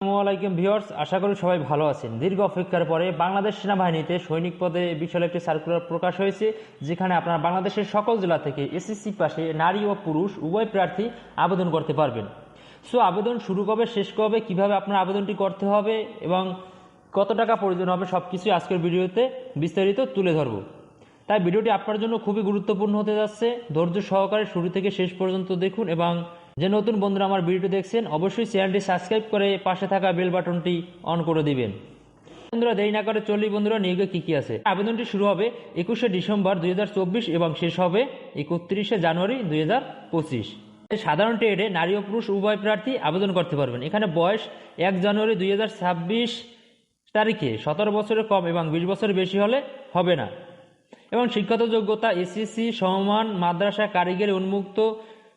আলাইকুম ভিউয়ার্স, আশা করি সবাই ভালো আছেন। দীর্ঘ অপেক্ষার পরে বাংলাদেশ সেনাবাহিনীতে সৈনিক পদে বিশাল একটি সার্কুলার প্রকাশ হয়েছে, যেখানে আপনারা বাংলাদেশের সকল জেলা থেকে এসএসসি পাশে নারী ও পুরুষ উভয় প্রার্থী আবেদন করতে পারবেন। সো, আবেদন শুরু কবে, শেষ কবে, কীভাবে আপনার আবেদনটি করতে হবে এবং কত টাকা প্রয়োজন হবে সব কিছুই আজকের ভিডিওতে বিস্তারিত তুলে ধরবো। তাই ভিডিওটি আপনার জন্য খুবই গুরুত্বপূর্ণ হতে যাচ্ছে। ধৈর্য সহকারে শুরু থেকে শেষ পর্যন্ত দেখুন এবং যে নতুন বন্ধুরা আমার ভিডিওটি দেখছেন, অবশ্যই চ্যানেলটি সাবস্ক্রাইব করে পাশে থাকা বেল বাটনটি অন করে দিবেন। বন্ধুরা, দেরি না করে চল্লিশ বন্ধুরা, নিয়োগে কী কী আছে? আবেদনটি শুরু হবে একুশে ডিসেম্বর দু হাজার চব্বিশ এবং শেষ হবে একত্রিশে জানুয়ারি দুই সাধারণ ট্রেডে নারী ও পুরুষ উভয় প্রার্থী আবেদন করতে পারবেন। এখানে বয়স এক জানুয়ারি দুই হাজার ছাব্বিশ তারিখে সতেরো বছরের কম এবং বিশ বছরের বেশি হলে হবে না। এবং শিক্ষাগত যোগ্যতা, এসএসসি সমান মাদ্রাসা, কারিগরি উন্মুক্ত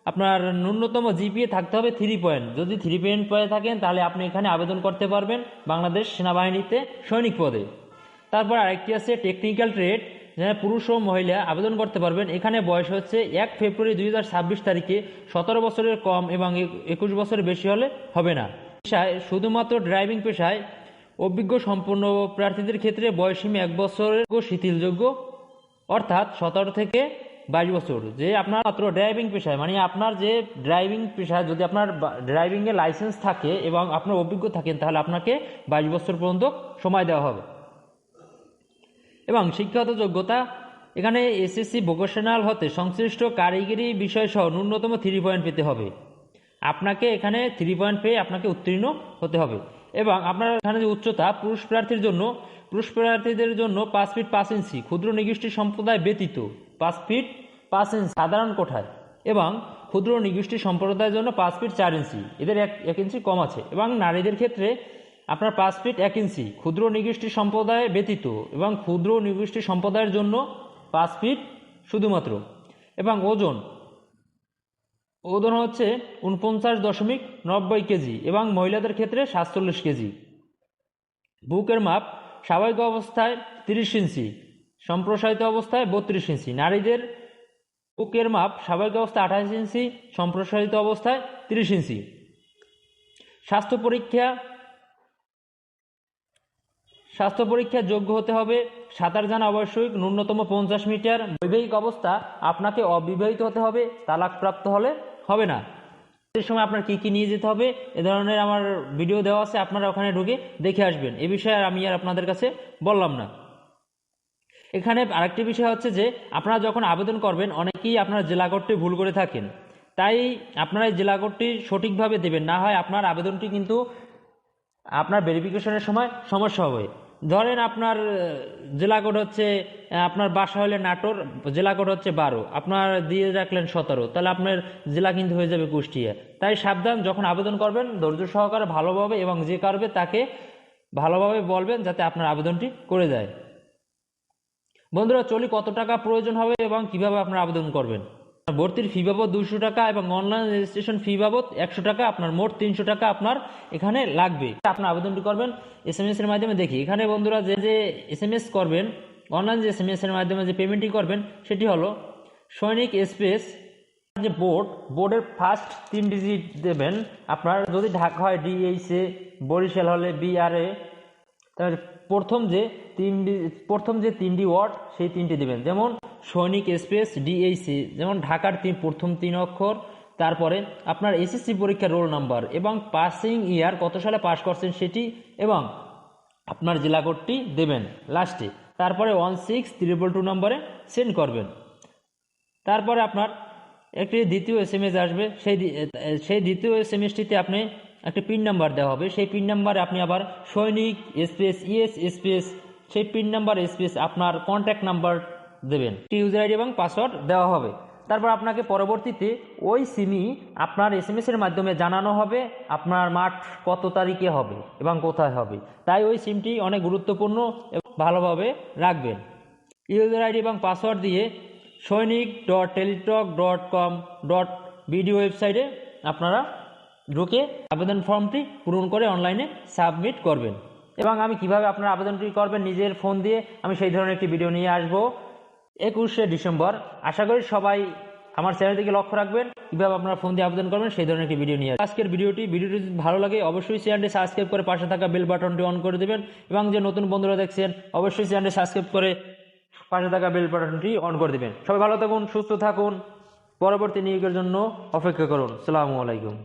আপনার ন্যূনতম জিপিএ থাকতে হবে থ্রি পয়েন্ট যদি থ্রি পয়েন্ট পেয়ে থাকেন, তাহলে আপনি এখানে আবেদন করতে পারবেন বাংলাদেশ সেনাবাহিনীতে সৈনিক পদে। তারপর আরেকটি আছে টেকনিক্যাল ট্রেড যেখানে পুরুষ ও মহিলা আবেদন করতে পারবেন। এখানে বয়স হচ্ছে এক ফেব্রুয়ারি দুই হাজার ছাব্বিশ তারিখে। সতেরো বছরের কম এবং একুশ বছরের বেশি হলে হবে না। পেশায় শুধুমাত্র ড্রাইভিং পেশায় অভিজ্ঞ সম্পন্ন প্রার্থীদের ক্ষেত্রে বয়সীমা এক বছরের শিথিলযোগ্য। অর্থাৎ সতেরো থেকে বাইশ বছর। যে আপনার মাত্র ড্রাইভিং পেশায় মানে আপনার যে ড্রাইভিং পেশায় যদি আপনার ড্রাইভিংয়ের লাইসেন্স থাকে এবং আপনার অভিজ্ঞ থাকেন, তাহলে আপনাকে বাইশ বছর পর্যন্ত সময় দেওয়া হবে। এবং শিক্ষাগত যোগ্যতা, এখানে এসএসসি ভোকেশনাল হতে সংশ্লিষ্ট কারিগরি বিষয়সহ ন্যূনতম থ্রি পয়েন্ট পেতে হবে। আপনাকে এখানে থ্রি পয়েন্ট পেয়ে আপনাকে উত্তীর্ণ হতে হবে। এবং আপনার এখানে যে উচ্চতা, পুরুষ প্রার্থীর জন্য, পুরুষ প্রার্থীদের জন্য পাঁচ ফিট পাঁচ ইঞ্চি, ক্ষুদ্র নিগোষ্ঠী সম্প্রদায় ব্যতীত পাঁচ ফিট পাঁচ ইঞ্চি, সাধারণ কোঠায়, এবং ক্ষুদ্র নিগোষ্ঠী সম্প্রদায়ের জন্য পাঁচ ফিট চার ইঞ্চি, এদের এক এক ইঞ্চি কম আছে, এবং নারীদের ক্ষেত্রে আপনার পাঁচ ফিট এক ইঞ্চি, ক্ষুদ্র নিগোষ্ঠী সম্প্রদায় ব্যতীত, এবং ক্ষুদ্র নিগোষ্ঠী সম্প্রদায়ের জন্য পাঁচ ফিট শুধুমাত্র, এবং ওজন ওজন হচ্ছে উনপঞ্চাশ দশমিক নব্বই কেজি এবং মহিলাদের ক্ষেত্রে সাতচল্লিশ কেজি। বুকের মাপ স্বাভাবিক অবস্থায় তিরিশ ইঞ্চি, সম্প্রসারিত অবস্থায় বত্রিশ ইঞ্চি। নারীদের বুকের মাপ স্বাভাবিক অবস্থায় আঠাশ ইঞ্চি, সম্প্রসারিত অবস্থায় তিরিশ ইঞ্চি। স্বাস্থ্য পরীক্ষা, স্বাস্থ্য পরীক্ষার যোগ্য হতে হবে সাঁতার জানা আবশ্যক, ন্যূনতম পঞ্চাশ মিটার। বৈবাহিক অবস্থা আপনাকে অবিবাহিত হতে হবে, তালাকপ্রাপ্ত হলে হবে না। এই সময় আপনার কি কি নিয়ে যেতে হবে, এ ধরনের আমার ভিডিও দেওয়া আছে, আপনারা ওখানে ঢুকে দেখে আসবেন। এ বিষয়ে আর আমি আর আপনাদের কাছে বললাম না। এখানে আরেকটি বিষয় হচ্ছে যে, আপনারা যখন আবেদন করবেন, অনেকেই আপনার জেলা কোডটি ভুল করে থাকেন। তাই আপনারা এই জেলা কোডটি সঠিকভাবে দেবেন, না হয় আপনার আবেদনটি কিন্তু আপনার ভেরিফিকেশনের সময় সমস্যা হবে। ধরেন আপনার জেলা কোড হচ্ছে আপনার বাসা হলে নাটোর, জেলা কোড হচ্ছে বারো। আপনার দিয়ে রাখলেন সতেরো। তাহলে আপনার জেলা কিন্তু হয়ে যাবে কুষ্টিয়া। তাই সাবধান, যখন আবেদন করবেন, ধৈর্য সহকারে ভালোভাবে এবং যে কারবে তাকে ভালোভাবে বলবেন যাতে আপনার আবেদনটি করে দেয়। বন্ধুরা, চলি কত টাকা প্রয়োজন হবে এবং কীভাবে আপনার আবেদন করবেন? ভর্তির ফি বাবদ দুশো টাকা এবং অনলাইন রেজিস্ট্রেশন ফি বাবদ একশো টাকা, আপনার মোট তিনশো টাকা আপনার এখানে লাগবে। আপনার আবেদনটি করবেন এস এম এর মাধ্যমে দেখি। এখানে বন্ধুরা যে যে এস এম এস করবেন অনলাইন যে এস এম এস এর মাধ্যমে যে পেমেন্টটি করবেন, সেটি হলো সৈনিক স্পেস যে বোর্ড বোর্ডের ফার্স্ট তিন ডিজিট দেবেন। আপনার যদি ঢাকা হয় ডিএইচএ বরিশাল হলে বিআরএ তার প্রথম যে তিনটি, প্রথম যে তিনটি ওয়ার্ড, সেই তিনটি দেবেন। যেমন সৈনিক স্পেস ডিএইসি যেমন ঢাকার তিন, প্রথম তিন অক্ষর, তারপরে আপনার এসএসসি পরীক্ষার রোল নাম্বার এবং পাসিং ইয়ার কত সালে পাশ করছেন সেটি এবং আপনার জেলা কোডটি দেবেন লাস্টে। তারপরে ওয়ান সিক্স ত্রিপল টু নম্বরে সেন্ড করবেন। তারপরে আপনার একটি দ্বিতীয় এস আসবে। সেই সেই দ্বিতীয় এস আপনি একটি পিন নাম্বার দেওয়া হবে। সেই পিন নাম্বারে আপনি আবার সৈনিক স্পেস ইএস স্পেস সেই পিন নাম্বার স্পেস আপনার কন্ট্যাক্ট নাম্বার দেবেন। ইউজার আইডি এবং পাসওয়ার্ড দেওয়া হবে। তারপর আপনাকে পরবর্তীতে ওই সিমই আপনার এস এর মাধ্যমে জানানো হবে আপনার মাঠ কত তারিখে হবে এবং কোথায় হবে। তাই ওই সিমটি অনেক গুরুত্বপূর্ণ এবং ভালোভাবে রাখবেন। ইউজার আইডি এবং পাসওয়ার্ড দিয়ে Sainik dot Teletalk dot com dot BD ওয়েবসাইটে আপনারা ঢুকে আবেদন ফর্মটি পূরণ করে অনলাইনে সাবমিট করবেন। এবং আমি কীভাবে আপনার আবেদনটি করবেন, নিজের ফোন দিয়ে আমি সেই ধরনের একটি ভিডিও নিয়ে আসব। একুশে ডিসেম্বর, আশা করি সবাই আমার চ্যানেলটিকে লক্ষ্য রাখবেন, কীভাবে আপনারা ফোন দিয়ে আবেদন করবেন, সেই ধরনের একটি ভিডিও নিয়ে। আজকের ভিডিওটি ভিডিওটি যদি ভালো লাগে, অবশ্যই চ্যানেলটি সাবস্ক্রাইব করে পাশে থাকা বেল বাটনটি অন করে দেবেন। এবং যে নতুন বন্ধুরা দেখছেন, অবশ্যই চ্যানেলটি সাবস্ক্রাইব করে পাশে থাকা বেল বাটনটি অন করে দেবেন। সবাই ভালো থাকুন, সুস্থ থাকুন। পরবর্তী নিয়োগের জন্য অপেক্ষা করুন। সালামু আলাইকুম।